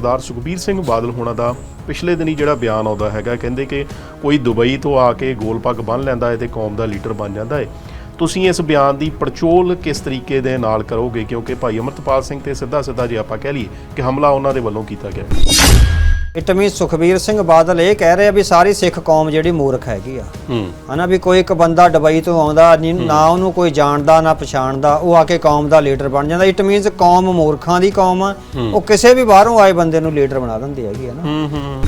ਸਰਦਾਰ ਸੁਖਬੀਰ ਸਿੰਘ ਬਾਦਲ ਹੋਣਾ ਦਾ ਪਿਛਲੇ ਦਿਨੀ ਜਿਹੜਾ ਬਿਆਨ ਆਉਂਦਾ ਹੈਗਾ, ਕਹਿੰਦੇ ਕਿ ਕੋਈ ਦੁਬਈ ਤੋਂ ਆ ਕੇ ਗੋਲ ਪੱਗ ਬੰਨ ਲੈਂਦਾ ਹੈ ਤੇ ਕੌਮ ਦਾ ਲੀਡਰ ਬਣ ਜਾਂਦਾ ਹੈ। ਤੁਸੀਂ ਇਸ ਬਿਆਨ ਦੀ ਪੜਚੋਲ ਕਿਸ ਤਰੀਕੇ ਦੇ ਨਾਲ ਕਰੋਗੇ? ਕਿਉਂਕਿ ਭਾਈ ਅਮਰਤਪਾਲ ਸਿੰਘ ਤੇ ਸਿੱਧਾ ਸਿੱਧਾ ਜੇ ਆਪਾਂ ਕਹਿ ਲਈਏ ਕਿ ਹਮਲਾ ਉਹਨਾਂ ਦੇ ਵੱਲੋਂ ਕੀਤਾ ਗਿਆ ਇਟ ਮੀਨ ਸੁਖਬੀਰ ਸਿੰਘ ਬਾਦਲ ਇਹ ਕਹਿ ਰਹੇ ਆ ਵੀ ਸਾਰੀ ਸਿੱਖ ਕੌਮ ਜਿਹੜੀ ਮੂਰਖ ਹੈਗੀ ਆ। ਹਨਾ ਵੀ ਕੋਈ ਇੱਕ ਬੰਦਾ ਦੁਬਈ ਤੋਂ ਆਉਂਦਾ ਨੀ- ਉਹਨੂੰ ਕੋਈ ਜਾਣਦਾ ਨਾ ਪਛਾਣਦਾ ਉਹ ਆ ਕੇ ਕੌਮ ਦਾ ਲੀਡਰ ਬਣ ਜਾਂਦਾ। ਇਟ ਮੀਨਸ ਕੌਮ ਮੂਰਖਾਂ ਦੀ ਕੌਮ ਆ। ਉਹ ਕਿਸੇ ਵੀ ਬਾਹਰੋਂ ਆਏ ਬੰਦੇ ਨੂੰ ਲੀਡਰ ਬਣਾ ਦਿੰਦੀ ਹੈਗੀ ਹੈ ਨਾ। ਹੂੰ ਹੂੰ।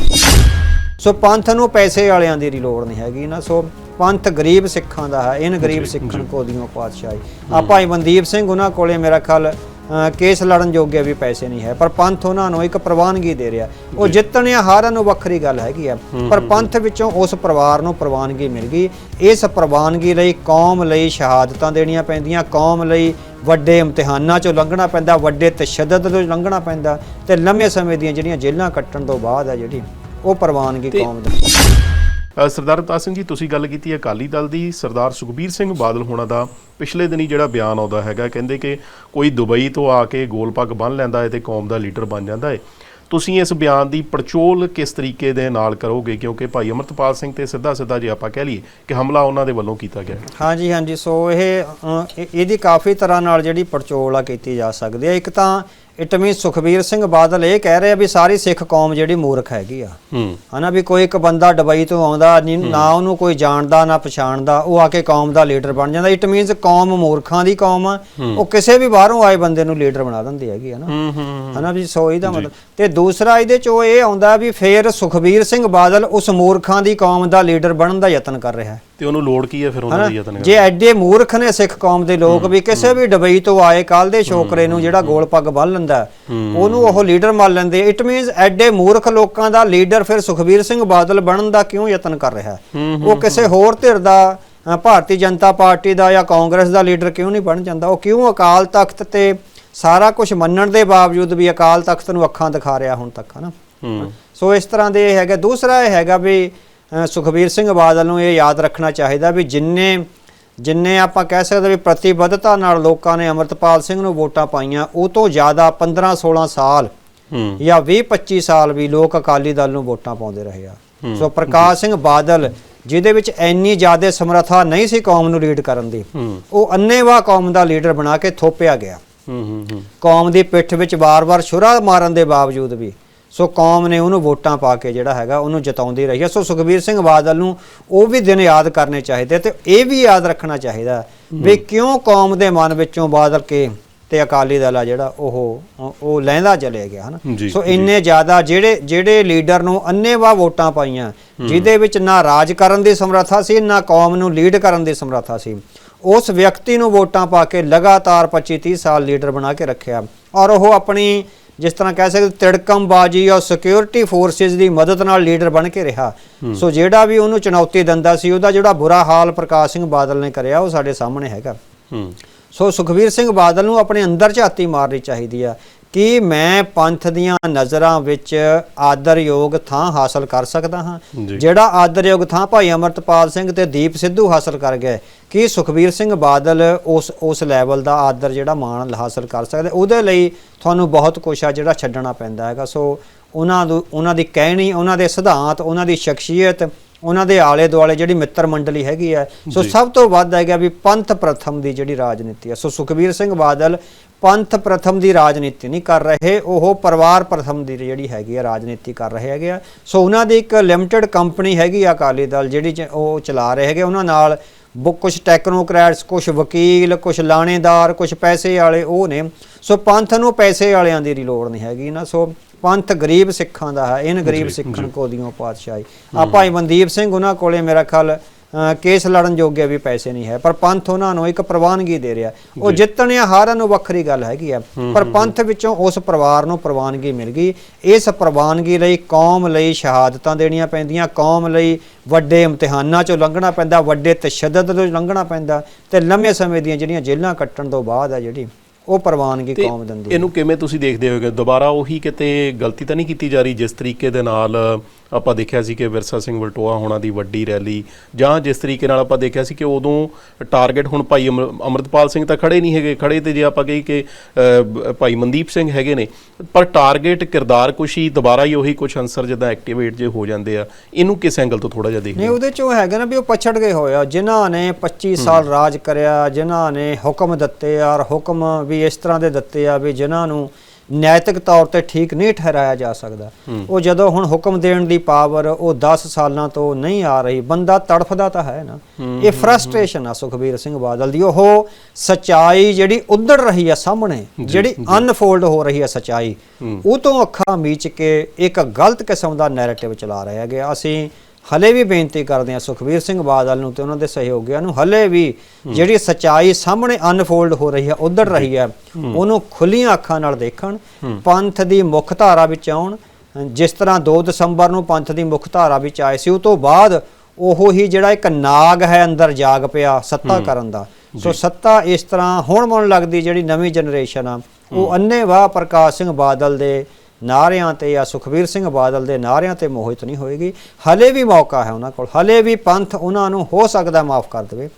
ਸੋ ਪੰਥ ਨੂੰ ਪੈਸੇ ਵਾਲਿਆਂ ਦੀ ਲੋੜ ਨਹੀਂ ਹੈਗੀ ਨਾ। ਸੋ ਪੰਥ ਗਰੀਬ ਸਿੱਖਾਂ ਦਾ ਹੈ। ਇਨ ਗਰੀਬ ਸਿੱਖਣ ਕੋ ਦਿਓ ਪਾਤਸ਼ਾਹੀ। ਆ ਭਾਈ ਮਨਦੀਪ ਸਿੰਘ ਉਹਨਾਂ ਕੋਲੇ ਮੇਰਾ ਖਿਆਲ ਕੇਸ ਲੜਨ ਜੋਗੇ ਵੀ ਪੈਸੇ ਨਹੀਂ ਹੈ। ਪਰ ਪੰਥ ਉਹਨਾਂ ਨੂੰ ਇੱਕ ਪ੍ਰਵਾਨਗੀ ਦੇ ਰਿਹਾ। ਉਹ ਜਿੱਤਣ ਜਾਂ ਹਾਰਨ ਉਹ ਵੱਖਰੀ ਗੱਲ ਹੈਗੀ ਆ ਪਰ ਪੰਥ ਵਿੱਚੋਂ ਉਸ ਪਰਿਵਾਰ ਨੂੰ ਪ੍ਰਵਾਨਗੀ ਮਿਲ ਗਈ। ਇਸ ਪ੍ਰਵਾਨਗੀ ਲਈ ਕੌਮ ਲਈ ਸ਼ਹਾਦਤਾਂ ਦੇਣੀਆਂ ਪੈਂਦੀਆਂ। ਕੌਮ ਲਈ ਵੱਡੇ ਇਮਤਿਹਾਨਾਂ ਚੋਂ ਲੰਘਣਾ ਪੈਂਦਾ। ਵੱਡੇ ਤਸ਼ੱਦਦ ਤੋਂ ਲੰਘਣਾ ਪੈਂਦਾ। ਤੇ ਲੰਮੇ ਸਮੇਂ ਦੀਆਂ ਜਿਹੜੀਆਂ ਜੇਲ੍ਹਾਂ ਕੱਟਣ ਤੋਂ ਬਾਅਦ ਆ ਜਿਹੜੀ ਉਹ ਪ੍ਰਵਾਨਗੀ ਕੌਮ ਦੀ ਸਰਦਾਰ ਅਵਤਾਰ ਸਿੰਘ ਜੀ, ਤੁਸੀਂ ਗੱਲ ਕੀਤੀ ਅਕਾਲੀ ਦਲ ਦੀ। ਸਰਦਾਰ ਸੁਖਬੀਰ ਸਿੰਘ ਬਾਦਲ ਹੋਣਾ ਦਾ ਪਿਛਲੇ ਦਿਨੀ ਜਿਹੜਾ ਬਿਆਨ ਆਉਂਦਾ ਹੈਗਾ, ਕਹਿੰਦੇ ਕਿ ਕੋਈ ਦੁਬਈ ਤੋਂ ਆ ਕੇ ਗੋਲ ਪੱਗ ਬੰਨ ਲੈਂਦਾ ਹੈ ਤੇ ਕੌਮ ਦਾ ਲੀਡਰ ਬਣ ਜਾਂਦਾ ਹੈ। ਤੁਸੀਂ ਇਸ ਬਿਆਨ ਦੀ ਪੜਚੋਲ ਕਿਸ ਤਰੀਕੇ ਦੇ ਨਾਲ ਕਰੋਗੇ? ਕਿਉਂਕਿ ਭਾਈ ਅਮਰਤਪਾਲ ਸਿੰਘ ਤੇ ਸਿੱਧਾ ਸਿੱਧਾ ਜੇ ਆਪਾਂ ਕਹਿ ਲਈਏ ਕਿ ਹਮਲਾ ਉਹਨਾਂ ਦੇ ਵੱਲੋਂ ਕੀਤਾ ਗਿਆ ਹਾਂਜੀ ਹਾਂਜੀ। ਸੋ ਇਹ ਇਹ- ਇਹਦੀ ਕਾਫੀ ਤਰ੍ਹਾਂ ਨਾਲ ਜਿਹੜੀ ਪੜਚੋਲ ਆ ਕੀਤੀ ਜਾ ਸਕਦੀ ਹੈ। ਇੱਕ ਤਾਂ ਇਟ ਮੀਨ ਸੁਖਬੀਰ ਸਿੰਘ ਬਾਦਲ ਇਹ ਕਹਿ ਰਹੇ ਆ ਵੀ ਸਾਰੀ ਸਿੱਖ ਕੌਮ ਜਿਹੜੀ ਮੂਰਖ ਹੈਗੀ ਆ। ਹਨਾ ਵੀ ਕੋਈ ਇੱਕ ਬੰਦਾ ਦੁਬਈ ਤੋਂ ਆਉਂਦਾ ਨੀ- ਉਹਨੂੰ ਕੋਈ ਜਾਣਦਾ ਨਾ ਪਛਾਣਦਾ ਉਹ ਆ ਕੇ ਕੌਮ ਦਾ ਲੀਡਰ ਬਣ ਜਾਂਦਾ। ਇਟ ਮੀਨਸ ਕੌਮ ਮੂਰਖਾਂ ਦੀ ਕੌਮ ਆ। ਉਹ ਕਿਸੇ ਵੀ ਬਾਹਰੋਂ ਆਏ ਬੰਦੇ ਨੂੰ ਲੀਡਰ ਬਣਾ ਦਿੰਦੀ ਹੈਗੀ ਹਨਾ ਹਨਾ ਵੀ ਸੋ ਇਹਦਾ ਮਤਲਬ। ਤੇ ਦੂਸਰਾ ਇਹਦੇ ਚੋਂ ਇਹ ਆਉਂਦਾ ਵੀ ਫੇਰ ਸੁਖਬੀਰ ਸਿੰਘ ਬਾਦਲ ਉਸ ਮੂਰਖਾਂ ਦੀ ਕੌਮ ਦਾ ਲੀਡਰ ਬਣਨ ਦਾ ਯਤਨ ਕਰ ਰਿਹਾ ਹੈ। ਤੇ ਉਹਨੂੰ ਲੋੜ ਕੀ ਹੈ ਫਿਰ ਉਹਨਾਂ ਦੀ ਯਤਨ ਜੇ ਐਡੇ ਮੂਰਖ ਨੇ ਸਿੱਖ ਕੌਮ ਦੇ ਲੋਕ ਵੀ ਕਿਸੇ ਵੀ ਦੁਬਈ ਤੋਂ ਆਏ ਕੱਲ ਦੇ ਛੋਕਰੇ ਨੂੰ ਜਿਹੜਾ ਗੋਲ ਪੱਗ ਬੰਨ ਲੈਂਦਾ ਉਹਨੂੰ ਉਹ ਲੀਡਰ ਮੰਨ ਲੈਂਦੇ। ਇਟ ਮੀਨਸ ਐਡੇ ਮੂਰਖ ਲੋਕਾਂ ਦਾ ਲੀਡਰ ਫਿਰ ਸੁਖਬੀਰ ਸਿੰਘ ਬਾਦਲ ਬਣਨ ਦਾ ਕਿਉਂ ਯਤਨ ਕਰ ਰਿਹਾ ਉਹ ਕਿਸੇ ਹੋਰ ਧਿਰ ਦਾ ਭਾਰਤੀ ਜਨਤਾ ਪਾਰਟੀ ਦਾ ਜਾਂ ਕਾਂਗਰਸ ਦਾ ਲੀਡਰ ਕਿਉਂ ਨਹੀਂ ਬਣ ਜਾਂਦਾ? ਉਹ ਕਿਉਂ ਅਕਾਲ ਤਖਤ ਤੇ ਸਾਰਾ ਕੁਝ ਮੰਨਣ ਦੇ ਬਾਵਜੂਦ ਵੀ ਅਕਾਲ ਤਖਤ ਨੂੰ ਅੱਖਾਂ ਦਿਖਾ ਰਿਹਾ ਹੁਣ ਤੱਕ ਹਨਾ? ਸੋ ਇਸ ਤਰ੍ਹਾਂ ਦੇ ਹੈਗਾ। ਦੂਸਰਾ ਇਹ ਹੈਗਾ ਵੀ ਸੁਖਬੀਰ ਸਿੰਘ ਬਾਦਲ ਨੂੰ ਇਹ ਯਾਦ ਰੱਖਣਾ ਚਾਹੀਦਾ ਵੀ ਜਿੰਨੇ ਜਿੰਨੇ ਆਪਾਂ ਕਹਿ ਸਕਦੇ ਵੀ ਪ੍ਰਤੀਬੱਧਤਾ ਨਾਲ ਲੋਕਾਂ ਨੇ ਅਮਰਤਪਾਲ ਸਿੰਘ ਨੂੰ ਵੋਟਾਂ ਪਾਈਆਂ ਉਹ ਤੋਂ ਜ਼ਿਆਦਾ 15 16 ਸਾਲ ਜਾਂ 20 25 ਸਾਲ ਵੀ ਲੋਕ ਅਕਾਲੀ ਦਲ ਨੂੰ ਵੋਟਾਂ ਪਾਉਂਦੇ ਰਹੇ ਆ। ਸੋ ਪ੍ਰਕਾਸ਼ ਸਿੰਘ ਬਾਦਲ ਜਿਹਦੇ ਵਿੱਚ ਇੰਨੀ ਜ਼ਿਆਦਾ ਸਮਰੱਥਾ ਨਹੀਂ ਸੀ ਕੌਮ ਨੂੰ ਲੀਡ ਕਰਨ ਦੀ ਉਹ ਅੰਨੇਵਾਹ ਕੌਮ ਦਾ ਲੀਡਰ ਬਣਾ ਕੇ ਥੋਪਿਆ ਗਿਆ। ਕੌਮ ਦੀ ਪਿੱਠ ਵਿੱਚ ਵਾਰ-ਵਾਰ ਛੁਰਾ ਮਾਰਨ ਦੇ ਬਾਵਜੂਦ ਵੀ ਸੋ ਕੌਮ ਨੇ ਉਹਨੂੰ ਵੋਟਾਂ ਪਾ ਕੇ ਜਿਹੜਾ ਹੈਗਾ ਉਹਨੂੰ ਜਿਤਾਉਂਦੀ ਰਹੀ ਹੈ। ਸੋ ਸੁਖਬੀਰ ਸਿੰਘ ਬਾਦਲ ਨੂੰ ਉਹ ਵੀ ਦਿਨ ਯਾਦ ਕਰਨੇ ਚਾਹੀਦੇ ਤੇ ਇਹ ਵੀ ਯਾਦ ਰੱਖਣਾ ਚਾਹੀਦਾ ਵੀ ਕਿਉਂ ਕੌਮ ਦੇ ਮਨ ਵਿੱਚੋਂ ਬਾਦਲ ਕੇ ਤੇ ਅਕਾਲੀ ਦਲ ਆ ਜਿਹੜਾ ਉਹ ਉਹ ਲਹਿੰਦਾ ਚਲੇ ਗਿਆ ਹਨਾ? ਸੋ ਇੰਨੇ ਜ਼ਿਆਦਾ ਜਿਹੜੇ ਜਿਹੜੇ ਲੀਡਰ ਨੂੰ ਅੰਨੇਵਾਹ ਵੋਟਾਂ ਪਾਈਆਂ ਜਿਹਦੇ ਵਿੱਚ ਨਾ ਰਾਜ ਕਰਨ ਦੀ ਸਮਰੱਥਾ ਸੀ ਨਾ ਕੌਮ ਨੂੰ ਲੀਡ ਕਰਨ ਦੀ ਸਮਰੱਥਾ ਸੀ। ਉਸ ਵਿਅਕਤੀ ਨੂੰ ਵੋਟਾਂ ਪਾ ਕੇ ਲਗਾਤਾਰ 25 30 ਸਾਲ ਲੀਡਰ ਬਣਾ ਕੇ ਰੱਖਿਆ ਔਰ ਉਹ ਆਪਣੀ ਜਿਸ ਤਰ੍ਹਾਂ ਕਹਿ ਸਕਦੇ ਤਿੜਕਮਬਾਜੀ ਔਰ ਸਿਕਿਉਰਿਟੀ ਫੋਰਸਿਸ ਦੀ ਮਦਦ ਨਾਲ ਲੀਡਰ ਬਣ ਕੇ ਰਿਹਾ। ਸੋ ਜਿਹੜਾ ਵੀ ਉਹਨੂੰ ਚੁਣੌਤੀ ਦਿੰਦਾ ਸੀ ਉਹਦਾ ਜਿਹੜਾ ਬੁਰਾ ਹਾਲ ਪ੍ਰਕਾਸ਼ ਸਿੰਘ ਬਾਦਲ ਨੇ ਕਰਿਆ ਉਹ ਸਾਡੇ ਸਾਹਮਣੇ ਹੈਗਾ। ਸੋ ਸੁਖਵੀਰ ਸਿੰਘ ਬਾਦਲ ਨੂੰ ਆਪਣੇ ਅੰਦਰ ਝਾਤੀ ਮਾਰਨੀ ਚਾਹੀਦੀ ਆ। ਕਿ ਮੈਂ ਪੰਥ ਦੀਆਂ ਨਜ਼ਰਾਂ ਵਿੱਚ ਆਦਰਯੋਗ ਥਾਂ ਹਾਸਲ ਕਰ ਸਕਦਾ ਹਾਂ। ਜਿਹੜਾ ਆਦਰਯੋਗ ਥਾਂ ਭਾਈ ਅਮਰਤਪਾਲ ਸਿੰਘ ਤੇ ਦੀਪ ਸਿੱਧੂ ਹਾਸਲ ਕਰ ਗਏ ਕਿ ਸੁਖਬੀਰ ਸਿੰਘ ਬਾਦਲ ਉਸ ਉਸ ਲੈਵਲ ਦਾ ਆਦਰ ਜਿਹੜਾ ਮਾਣ ਹਾਸਲ ਕਰ ਸਕਦੇ? ਉਹਦੇ ਲਈ ਤੁਹਾਨੂੰ ਬਹੁਤ ਕੁਛ ਆ ਜਿਹੜਾ ਛੱਡਣਾ ਪੈਂਦਾ ਹੈਗਾ। ਸੋ ਉਹਨਾਂ ਨੂੰ ਉਹਨਾਂ ਦੀ ਕਹਿਣੀ ਉਹਨਾਂ ਦੇ ਸਿਧਾਂਤ ਉਹਨਾਂ ਦੀ ਸ਼ਖਸੀਅਤ ਉਹਨਾਂ ਦੇ ਆਲੇ ਦੁਆਲੇ ਜਿਹੜੀ ਮਿੱਤਰ ਮੰਡਲੀ ਹੈਗੀ ਹੈ ਸੋ। ਸਭ ਤੋਂ ਵੱਧ ਹੈਗਾ ਵੀ ਪੰਥ ਪ੍ਰਥਮ ਦੀ ਜਿਹੜੀ ਰਾਜਨੀਤੀ ਹੈ। ਸੋ ਸੁਖਬੀਰ ਸਿੰਘ ਬਾਦਲ ਪੰਥ ਪ੍ਰਥਮ ਦੀ ਰਾਜਨੀਤੀ ਨਹੀਂ ਕਰ ਰਹੇ ਉਹ ਪਰਿਵਾਰ ਪ੍ਰਥਮ ਦੀ ਜਿਹੜੀ ਹੈਗੀ ਹੈ ਰਾਜਨੀਤੀ ਕਰ ਰਹੇ ਹੈਗੇ ਆ। ਸੋ ਉਹਨਾਂ ਦੀ ਇੱਕ ਲਿਮਟਿਡ ਕੰਪਨੀ ਹੈਗੀ ਆ ਅਕਾਲੀ ਦਲ ਜਿਹੜੀ ਉਹ ਚਲਾ ਰਹੇ ਹੈਗੇ। ਉਹਨਾਂ ਨਾਲ ਕੁਝ ਟੈਕਨੋਕਰੈਟਸ ਕੁਝ ਵਕੀਲ ਕੁਝ ਲਾਣੇਦਾਰ ਕੁਝ ਪੈਸੇ ਵਾਲੇ ਉਹ ਨੇ। ਸੋ ਪੰਥ ਨੂੰ ਪੈਸੇ ਵਾਲਿਆਂ ਦੀ ਲੋੜ ਨਹੀਂ ਹੈਗੀ ਨਾ। ਸੋ ਪੰਥ ਗਰੀਬ ਸਿੱਖਾਂ ਦਾ ਹੈ ਇਨ ਗਰੀਬ ਜੀ, ਸਿੱਖਣ ਕੋ ਦਿਓ ਪਾਤਸ਼ਾਹੀ ਆ ਭਾਈ ਮਨਦੀਪ ਸਿੰਘ ਉਹਨਾਂ ਕੋਲੇ ਮੇਰਾ ਖਿਆਲ ਕੇਸ ਲੜਨ ਜੋਗੇ ਵੀ ਪੈਸੇ ਨਹੀਂ ਹੈ ਪਰ ਪੰਥ ਉਹਨਾਂ ਨੂੰ ਇੱਕ ਪ੍ਰਵਾਨਗੀ ਦੇ ਰਿਹਾ ਉਹ। ਜਿੱਤਣ ਜਾਂ ਹਾਰਨ ਉਹ ਵੱਖਰੀ ਗੱਲ ਹੈਗੀ ਆ ਪਰ ਪੰਥ ਵਿੱਚੋਂ ਉਸ ਪਰਿਵਾਰ ਨੂੰ ਪ੍ਰਵਾਨਗੀ ਮਿਲ ਗਈ। ਇਸ ਪ੍ਰਵਾਨਗੀ ਲਈ ਕੌਮ ਲਈ ਸ਼ਹਾਦਤਾਂ ਦੇਣੀਆਂ ਪੈਂਦੀਆਂ ਕੌਮ ਲਈ ਵੱਡੇ ਇਮਤਿਹਾਨਾਂ ਚੋਂ ਲੰਘਣਾ ਪੈਂਦਾ ਵੱਡੇ ਤਸ਼ੱਦਦ ਤੋਂ ਲੰਘਣਾ ਪੈਂਦਾ ਤੇ ਲੰਮੇ ਸਮੇਂ ਦੀਆਂ ਜਿਹੜੀਆਂ ਜੇਲ੍ਹਾਂ ਕੱਟਣ ਤੋਂ ਬਾਅਦ ਆ ਜਿਹੜੀ। ਉਹ ਪ੍ਰਵਾਨਗੀ ਕੌਮ ਦਿੰਦੀ ਹੈ। ਇਹਨੂੰ ਕਿਵੇਂ ਤੁਸੀਂ ਦੇਖਦੇ ਹੋਗੇ ਦੁਬਾਰਾ ਉਹੀ ਕਿਤੇ ਗਲਤੀ ਤਾਂ ਨਹੀਂ ਕੀਤੀ ਜਾ ਰਹੀ ਜਿਸ ਤਰੀਕੇ ਦੇ ਨਾਲ ਆਪਾਂ ਦੇਖਿਆ ਸੀ ਕਿ ਵਿਰਸਾ ਸਿੰਘ ਵਲਟੋਆ ਹੋਣਾ ਦੀ ਵੱਡੀ ਰੈਲੀ ਜਾਂ ਜਿਸ ਤਰੀਕੇ ਨਾਲ ਆਪਾਂ ਦੇਖਿਆ ਸੀ ਕਿ ਉਦੋਂ ਟਾਰਗੇਟ ਹੁਣ ਭਾਈ ਅਮਰ- ਅਮਰਤਪਾਲ ਸਿੰਘ ਤਾਂ ਖੜੇ ਨਹੀਂ ਹੈਗੇ ਖੜੇ ਤੇ ਜੇ ਆਪਾਂ ਕਹੀ ਕਿ ਭਾਈ ਮਨਦੀਪ ਸਿੰਘ ਹੈਗੇ ਨੇ ਪਰ ਟਾਰਗੇਟ ਕਿਰਦਾਰ ਕੁਸ਼ੀ ਦੁਬਾਰਾ ਹੀ ਉਹੀ ਕੁਝ ਅੰਸਰ ਜਿੱਦਾਂ ਐਕਟੀਵੇਟ ਜੇ ਹੋ ਜਾਂਦੇ ਆ ਇਹਨੂੰ ਕਿਸ ਐਂਗਲ ਤੋਂ ਥੋੜਾ ਜਿਹਾ ਦੇਖਦੇ ਨਹੀਂ? ਉਹਦੇ ਚੋਂ ਹੈਗਾ ਨਾ ਵੀ ਉਹ ਪਛੜ ਗਏ ਹੋਏ ਆ ਜਿਨ੍ਹਾਂ ਨੇ 25 ਸਾਲ ਰਾਜ ਕਰਿਆ ਜਿਨ੍ਹਾਂ ਨੇ ਹੁਕਮ ਦਿੱਤੇ ਆ ਔਰ ਹੁਕਮ ਵੀ ਇਸ ਤਰ੍ਹਾਂ ਦੇ ਦਿੱਤੇ ਆ ਵੀ ਜਿਨ੍ਹਾਂ ਨੂੰ ਨੈਤਿਕ ਤੌਰ ਤੇ ਠੀਕ ਨਹੀਂ ਠਹਿਰਾਇਆ ਜਾ ਸਕਦਾ। ਉਹ ਜਦੋਂ ਹੁਣ ਹੁਕਮ ਦੇਣ ਦੀ ਪਾਵਰ ਉਹ 10 ਸਾਲਾਂ ਤੋਂ ਨਹੀਂ ਆ ਰਹੀ ਬੰਦਾ ਤੜਫਦਾ ਤਾਂ ਹੈ ਨਾ। ਇਹ ਫਰਸਟ੍ਰੇਸ਼ਨ ਆ ਸੁਖਬੀਰ ਸਿੰਘ ਬਾਦਲ ਦੀ। ਉਹ ਸਚਾਈ ਜਿਹੜੀ ਉਧੜ ਰਹੀ ਆ ਸਾਹਮਣੇ ਜਿਹੜੀ ਅਨਫੋਲਡ ਹੋ ਰਹੀ ਆ ਸਚਾਈ ਉਹ ਤੋਂ ਅੱਖਾਂ ਮੀਚ ਕੇ ਇੱਕ ਗਲਤ ਕਿਸਮ ਦਾ ਨੈਰੇਟਿਵ ਚਲਾ ਰਹੇ ਹੈਗੇ। ਅਸੀਂ ਹਲੇ ਵੀ ਬੇਨਤੀ ਕਰਦੇ ਹਾਂ ਸੁਖਬੀਰ ਸਿੰਘ ਬਾਦਲ ਨੂੰ ਤੇ ਉਹਨਾਂ ਦੇ ਸਹਿਯੋਗੀਆਂ ਨੂੰ ਹਲੇ ਵੀ ਜਿਹੜੀ ਸਚਾਈ ਸਾਹਮਣੇ ਅਨਫੋਲਡ ਹੋ ਰਹੀ ਹੈ ਉਧੜ ਰਹੀ ਹੈ ਉਹਨੂੰ ਖੁੱਲੀਆਂ ਅੱਖਾਂ ਨਾਲ ਦੇਖਣ ਪੰਥ ਦੀ ਮੁੱਖ ਧਾਰਾ ਵਿੱਚ ਆਉਣ ਜਿਸ ਤਰ੍ਹਾਂ 2 ਦਸੰਬਰ ਨੂੰ ਪੰਥ ਦੀ ਮੁੱਖ ਧਾਰਾ ਵਿੱਚ ਆਏ ਸੀ ਉਹ ਤੋਂ ਬਾਅਦ ਉਹ ਹੀ ਜਿਹੜਾ ਇੱਕ ਨਾਗ ਹੈ ਅੰਦਰ ਜਾਗ ਪਿਆ ਸੱਤਾ ਕਰਨ ਦਾ। ਸੋ ਸੱਤਾ ਇਸ ਤਰ੍ਹਾਂ ਹੁਣ ਮਨ ਲੱਗਦੀ ਜਿਹੜੀ ਨਵੀਂ ਜਨਰੇਸ਼ਨ ਆ ਉਹ ਅੰਨੇਵਾਹ ਪ੍ਰਕਾਸ਼ ਸਿੰਘ ਬਾਦਲ ਦੇ ਨਾਰਿਆਂ ਤੇ ਜਾਂ ਸੁਖਬੀਰ ਸਿੰਘ ਬਾਦਲ ਦੇ ਨਾਰਿਆਂ ਤੇ ਮੋਹਿਤ ਨਹੀਂ ਹੋਏਗੀ। ਹਲੇ ਵੀ ਮੌਕਾ ਹੈ ਉਹਨਾਂ ਕੋਲ। ਹਲੇ ਵੀ ਪੰਥ ਉਹਨਾਂ ਨੂੰ ਹੋ ਸਕਦਾ ਮਾਫ ਕਰ ਦੇਵੇ।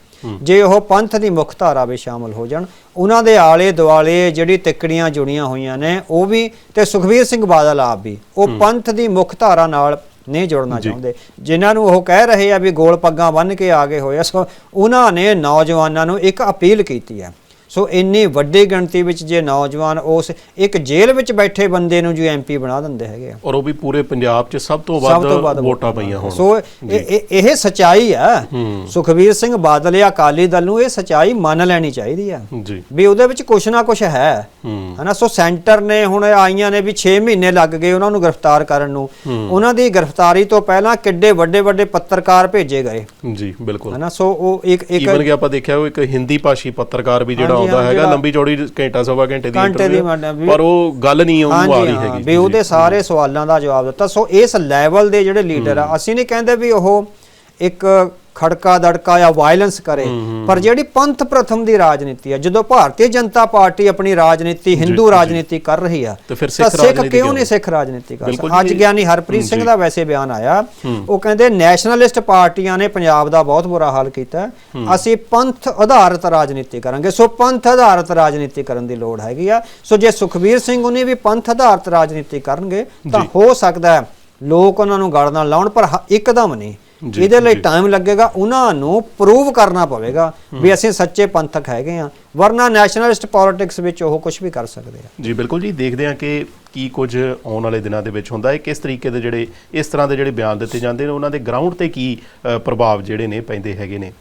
ਜੇ ਉਹ ਪੰਥ ਦੀ ਮੁੱਖ ਧਾਰਾ ਵਿੱਚ ਸ਼ਾਮਲ ਹੋ ਜਾਣ ਉਹਨਾਂ ਦੇ ਆਲੇ ਦੁਆਲੇ ਜਿਹੜੀ ਤਿੱਕੜੀਆਂ ਜੁੜੀਆਂ ਹੋਈਆਂ ਨੇ ਉਹ ਵੀ ਤੇ ਸੁਖਬੀਰ ਸਿੰਘ ਬਾਦਲ ਆਪ ਵੀ ਉਹ ਪੰਥ ਦੀ ਮੁੱਖ ਧਾਰਾ ਨਾਲ ਨਹੀਂ ਜੁੜਨਾ ਚਾਹੁੰਦੇ। ਜਿਨ੍ਹਾਂ ਨੂੰ ਉਹ ਕਹਿ ਰਹੇ ਆ ਵੀ ਗੋਲ ਪੱਗਾਂ ਬੰਨ੍ਹ ਕੇ ਆ ਗਏ ਹੋਏ ਆ ਸੋ ਉਹਨਾਂ ਨੇ ਨੌਜਵਾਨਾਂ ਨੂੰ ਇੱਕ ਅਪੀਲ ਕੀਤੀ ਹੈ। ਸੋ ਇੰਨੀ ਵੱਡੀ ਗਿਣਤੀ ਵਿੱਚ ਜੇ ਨੌਜਵਾਨ ਉਸ ਇੱਕ ਜੇਲ੍ਹ ਵਿੱਚ ਬੈਠੇ ਬੰਦੇ ਨੂੰ ਜੋ ਐਮਪੀ ਬਣਾ ਦਿੰਦੇ ਹੈਗੇ ਆ। ਔਰ ਉਹ ਵੀ ਪੂਰੇ ਪੰਜਾਬ 'ਚ ਸਭ ਤੋਂ ਵੱਧ ਵੋਟਾਂ ਪਈਆਂ ਹੁਣ। ਸੋ ਇਹ ਸਚਾਈ ਆ। ਸੁਖਬੀਰ ਸਿੰਘ ਬਾਦਲ ਜਾਂ ਅਕਾਲੀ ਦਲ ਨੂੰ ਇਹ ਸਚਾਈ ਮੰਨ ਲੈਣੀ ਚਾਹੀਦੀ ਆ। ਜੀ। ਵੀ ਉਹਦੇ ਵਿੱਚ ਕੁਛ ਨਾ ਕੁਛ ਹੈ। ਹਨਾ ਸੋ ਸੈਂਟਰ ਨੇ ਹੁਣ ਆਈਆਂ ਨੇ ਵੀ 6 ਮਹੀਨੇ ਲੱਗ ਗਏ ਉਹਨਾਂ ਨੂੰ ਗ੍ਰਿਫਤਾਰ ਕਰਨ ਨੂੰ। ਉਹਨਾਂ ਦੀ ਗ੍ਰਿਫਤਾਰੀ ਤੋਂ ਪਹਿਲਾਂ ਕਿੱਡੇ ਵੱਡੇ ਵੱਡੇ ਪੱਤਰਕਾਰ ਭੇਜੇ ਗਏ। ਜੀ ਬਿਲਕੁਲ। ਹਨਾ ਸੋ ਉਹ ਇੱਕ ਇੱਕ ਈਵਨ ਕਿ ਆਪਾਂ ਦੇਖਿਆ ਉਹ ਇੱਕ ਹਿੰਦੀ ਭਾਸ਼ੀ ਪੱਤਰਕਾਰ ਵੀ ਜਿਹੜਾ ਆਉਂਦਾ ਹੈਗਾ ਲੰਬੀ ਚੌੜੀ ਘੰਟਾ ਸਵਾ ਘੰਟੇ ਦੀ ਵੀ- ਪਰ ਉਹ ਗੱਲ ਨਹੀਂ ਉਹਨੂੰ ਆ ਰਹੀ ਹੈਗੀ ਵੀ ਉਹਦੇ ਸਾਰੇ ਸਵਾਲਾਂ ਦਾ ਜਵਾਬ ਦਿੱਤਾ। ਸੋ ਇਸ ਲੈਵਲ ਦੇ ਜਿਹੜੇ ਲੀਡਰ ਆ ਅਸੀਂ ਨਹੀਂ ਕਹਿੰਦੇ ਵੀ ਉਹ ਇੱਕ ਖੜਕਾ ਦੜਕਾ ਜਾਂ ਵਾਇਲੈਂਸ ਕਰੇ। ਪਰ ਜਿਹੜੀ ਪੰਥ ਪ੍ਰਥਮ ਦੀ ਰਾਜਨੀਤੀ ਆ ਜਦੋਂ ਭਾਰਤੀ ਜਨਤਾ ਪਾਰਟੀ ਆਪਣੀ ਰਾਜਨੀਤੀ ਹਿੰਦੂ ਰਾਜਨੀਤੀ ਕਰ ਰਹੀ ਆ ਤੇ ਸਿੱਖ ਕਿਉਂ? ਨਹੀਂ ਸਿੱਖ ਰਾਜਨੀਤੀ ਕਰ ਸਕਦੇ? ਅੱਜ। ਗਿਆਨੀ ਹਰਪ੍ਰੀਤ ਸਿੰਘ ਦਾ ਵੈਸੇ ਬਿਆਨ ਆਇਆ। ਉਹ ਕਹਿੰਦੇ ਨੈਸ਼ਨਲਿਸਟ ਪਾਰਟੀਆਂ ਨੇ ਪੰਜਾਬ ਦਾ ਬਹੁਤ ਬੁਰਾ ਹਾਲ ਕੀਤਾ। ਅਸੀਂ ਪੰਥ ਆਧਾਰਿਤ ਰਾਜਨੀਤੀ ਕਰਾਂਗੇ। ਸੋ ਪੰਥ ਆਧਾਰਿਤ ਰਾਜਨੀਤੀ ਕਰਨ ਦੀ ਲੋੜ ਹੈਗੀ ਆ। ਸੋ ਜੇ ਸੁਖਬੀਰ ਸਿੰਘ ਉਹਨੇ ਵੀ ਪੰਥ ਆਧਾਰਿਤ ਰਾਜਨੀਤੀ ਕਰਨਗੇ ਤਾਂ ਹੋ ਸਕਦਾ ਹੈ ਲੋਕ ਉਹਨਾਂ ਨੂੰ ਗੜ ਨਾਲ ਲਾਉਣ ਪਰ ਹ- ਇੱਕਦਮ ਨਹੀਂ। ਇਹਦੇ ਲਈ ਟਾਈਮ ਲੱਗੇਗਾ ਉਹਨਾਂ ਨੂੰ ਪ੍ਰੂਵ ਕਰਨਾ ਪਵੇਗਾ ਵੀ ਅਸੀਂ ਸੱਚੇ ਪੰਥਕ ਹੈਗੇ ਆ ਵਰਨਾ ਨੈਸ਼ਨਲਿਸਟ ਪੋਲਿਟਿਕਸ ਵਿੱਚ ਉਹ ਕੁਝ ਵੀ ਕਰ ਸਕਦੇ ਆ। ਜੀ ਬਿਲਕੁਲ ਜੀ ਦੇਖਦੇ ਹਾਂ ਕਿ ਕੀ ਕੁਝ ਆਉਣ ਵਾਲੇ ਦਿਨਾਂ ਦੇ ਵਿੱਚ ਹੁੰਦਾ ਹੈ ਕਿਸ ਤਰੀਕੇ ਦੇ ਜਿਹੜੇ ਇਸ ਤਰ੍ਹਾਂ ਦੇ ਜਿਹੜੇ ਬਿਆਨ ਦਿੱਤੇ ਜਾਂਦੇ ਨੇ ਉਹਨਾਂ ਦੇ ਗਰਾਊਂਡ ਤੇ ਕੀ ਪ੍ਰਭਾਵ ਜਿਹੜੇ ਨੇ ਪੈਂਦੇ ਹੈਗੇ ਨੇ।